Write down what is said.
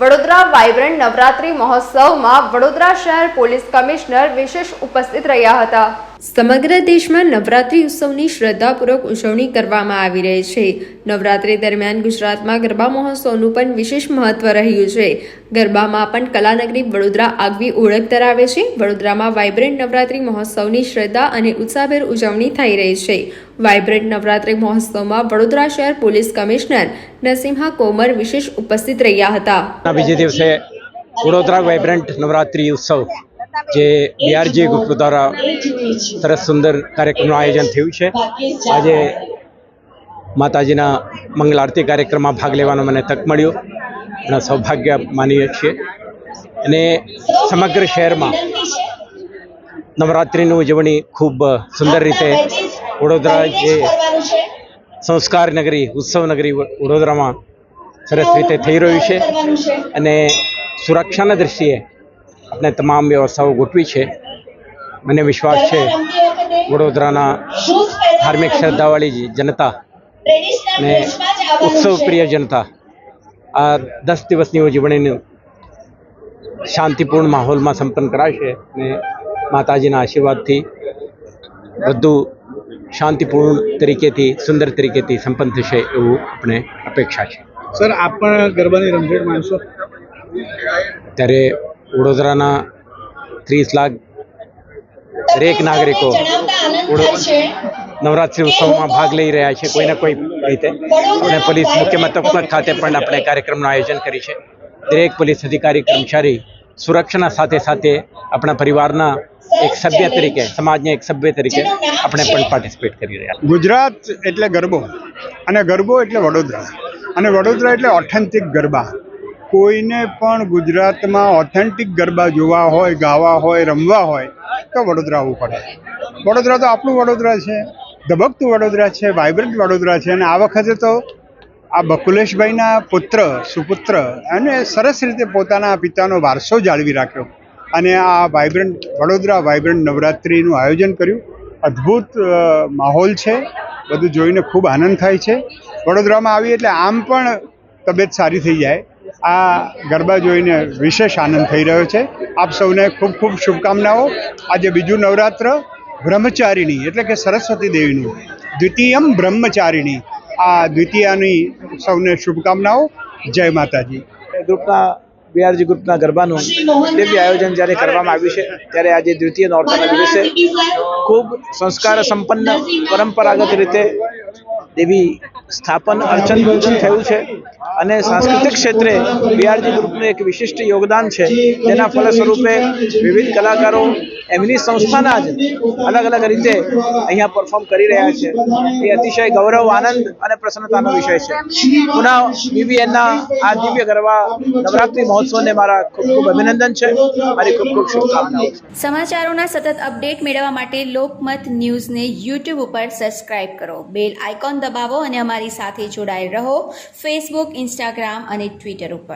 Vadodara vibrant Navratri મહોત્સવમાં વડોદરા શહેર police commissioner વિશેષ ઉપસ્થિત રહ્યા હતા. સમગ્ર દેશમાં નવરાત્રી ઉત્સવની શ્રદ્ધાપૂર્વક ઉજવણી કરવામાં આવી રહી છે. નવરાત્રી દરમિયાન ગુજરાતમાં ગરબા મહોત્સવનું પણ વિશેષ મહત્વ રહ્યું છે. ગરબામાં પણ કલાનગરી વડોદરા આગવી ઓળખ ધરાવે છે. વડોદરામાં વાઇબ્રન્ટ નવરાત્રી મહોત્સવની શ્રદ્ધા અને ઉત્સાહભેર ઉજવણી થઈ રહી છે. વાઇબ્રન્ટ નવરાત્રી મહોત્સવમાં વડોદરા શહેર પોલીસ કમિશનર નરસિંહા કોમર વિશેષ ઉપસ્થિત રહ્યા હતા. બીજે દિવસે વડોદરા વાઇબ્રન્ટ નવરાત્રી ઉત્સવ જે બીઆરજી ગ્રુપ દ્વારા સરસ સુંદર કાર્યક્રમનું આયોજન થયું છે. આજે માતાજીના મંગલ આરતી કાર્યક્રમમાં ભાગ લેવાનો મને તક મળ્યો. અને સૌભાગ્ય માનીએ છીએ. અને સમગ્ર શહેરમાં નવરાત્રિની ઉજવણી ખૂબ સુંદર રીતે વડોદરા જે સંસ્કાર નગરી, ઉત્સવ નગરી વડોદરામાં સરસ રીતે થઈ રહ્યું છે. અને સુરક્ષાના દૃષ્ટિએ આપણે તમામ વ્યવસ્થાઓ ગોઠવી છે. મને વિશ્વાસ છે વડોદરાના ધાર્મિક શ્રદ્ધાવાળી જનતા ને ઉત્સવ પ્રિય જનતા આ દસ દિવસની ઉજવણીનું શાંતિપૂર્ણ માહોલમાં સંપન્ન કરાશે અને માતાજીના આશીર્વાદથી બધું શાંતિપૂર્ણ તરીકેથી સુંદર તરીકેથી સંપન્ન થશે એવું આપણે અપેક્ષા છે. સર આપ પણ ગરબાની રમઝટ માણશો ત્યારે વડોદરાના ત્રીસ લાખ દરેક નાગરિકો નવરાત્રિ ઉત્સવમાં ભાગ લઈ રહ્યા છે કોઈને કોઈ રીતે? અને પોલીસ મુખ્ય મથક ખાતે પણ આપણે કાર્યક્રમનું આયોજન કરી છે. દરેક પોલીસ અધિકારી કર્મચારી સુરક્ષાના સાથે સાથે આપણા પરિવારના એક સભ્ય તરીકે સમાજના એક સભ્ય તરીકે આપણે પણ પાર્ટિસિપેટ કરી રહ્યા. ગુજરાત એટલે ગરબો અને ગરબો એટલે વડોદરા. અને વડોદરા એટલે ઓથેન્ટિક ગરબા. કોઈને પણ ગુજરાતમાં ઓથેન્ટિક ગરબા જોવા હોય, ગાવા હોય, રમવા હોય, તો વડોદરા આવવું પડે. વડોદરા તો આપણું વડોદરા છે, ધબકતું વડોદરા છે વાઇબ્રન્ટ વડોદરા છે અને આ વખતે તો આ બકુલેશભાઈના પુત્ર, સુપુત્ર અને સરસ રીતે પોતાના પિતાનો વારસો જાળવી રાખ્યો અને આ વાઇબ્રન્ટ વડોદરા વાઇબ્રન્ટ નવરાત્રિનું આયોજન કર્યું. અદ્ભુત માહોલ છે, બધું જોઈને ખૂબ આનંદ થાય છે. વડોદરામાં આવી એટલે આમ પણ તબિયત સારી થઈ જાય. આ ગરબા જોઈને વિશેષ આનંદ થઈ રહ્યો છે. આપ સૌને ખૂબ ખૂબ શુભકામનાઓ. આજે બીજું નવરાત્ર બ્રહ્મચારિણી, એટલે કે સરસ્વતી દેવીનું, દ્વિતીયમ બ્રહ્મચારિણી. આ દ્વિતીયાની સૌને શુભકામનાઓ. જય માતાજી. ગ્રુપના બીઆરજી ગ્રુપના ગરબાનું દિવ્ય આયોજન જ્યારે કરવામાં આવ્યું છે, ત્યારે આજે દ્વિતીય નોરતાના દિવસે ખૂબ સંસ્કાર સંપન્ન પરંપરાગત રીતે દેવી સ્થાપન, અર્ચન થયું છે. અને સાંસ્કૃતિક ક્ષેત્રે બીઆરજી ગ્રુપનું એક વિશિષ્ટ યોગદાન છે. તેના ફળસ્વરૂપે વિવિધ કલાકારો એમની સંસ્થાના જ અલગ અલગ રીતે અહીંયા પરફોર્મ કરી રહ્યા છે. એ અતિશય ગૌરવ, આનંદ અને પ્રસન્નતાનો વિષય છે. પુનઃ બીબીએનના આ દિવ્ય ગરબા નવરાત્રિ મહોત્સવને મારા ખૂબ ખૂબ અભિનંદન છે. મારી ખૂબ ખૂબ શુભકામનાઓ સમાચારોના સતત અપડેટ મેળવવા માટે લોકમત ન્યૂઝને યુટ્યુબ ઉપર સબસ્ક્રાઇબ કરો. બેલ આઇકોન દબાવો અને અમારી સાથે જોડાયેલ રહો. ફેસબુક ઇન્સ્ટાગ્રામ અને ટ્વિટર ઉપર.